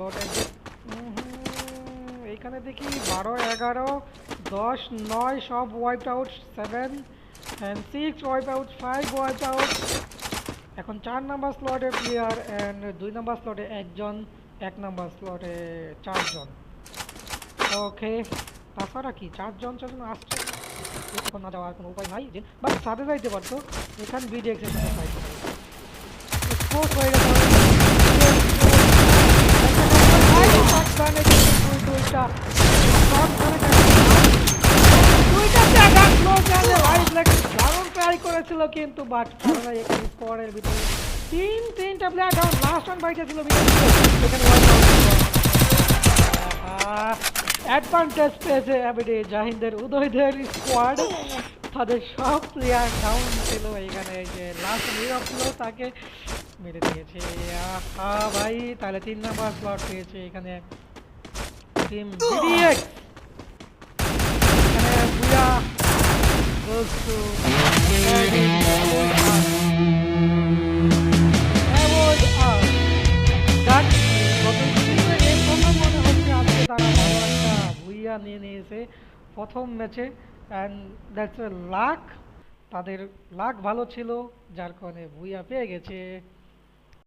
বট। এইখানে দেখি বারো, এগারো, দশ, নয়, সব wipe out seven and six wipe out five wipe out এখন চার নাম্বার স্লটে প্লেয়ার অ্যান্ড দুই নাম্বার স্লটে একজন, এক নাম্বার স্লটে চারজন। ওকে তাছাড়া কি? চারজন চারজন আসছে। এখন না যাওয়ার কোনো উপায় নাই। যে বাট সাথে যাইতে পারতো। এখান বিডিএক্স এর সাথে ফাইট ট্রাই করেছিল কিন্তু বাট তারা এখানে স্কোয়ারের ভিতরে। তিন, তিনটা প্লেয়ার ডাউন লাস্ট ওয়ান বাইটে ছিল এখানে অ্যাডভান্টেজ পেয়েছে এবিডি, জাহিনদের, উদয়দের স্কোয়াড তাদের সব প্লেয়ার ডাউন ছিল এখানে যে লাস্ট নীরব ছিল তাকে মেরে দিয়েছে। আহা ভাই, তাহলে তিন নাম্বার স্লট পেয়েছে এখানে। টিম ভুইয়া নিয়ে নিয়েছে প্রথম ম্যাচে অ্যান্ড দ্যাটস এ লাক তাদের লাক ভালো ছিল, যার কারণে ভুইয়া পেয়ে গেছে।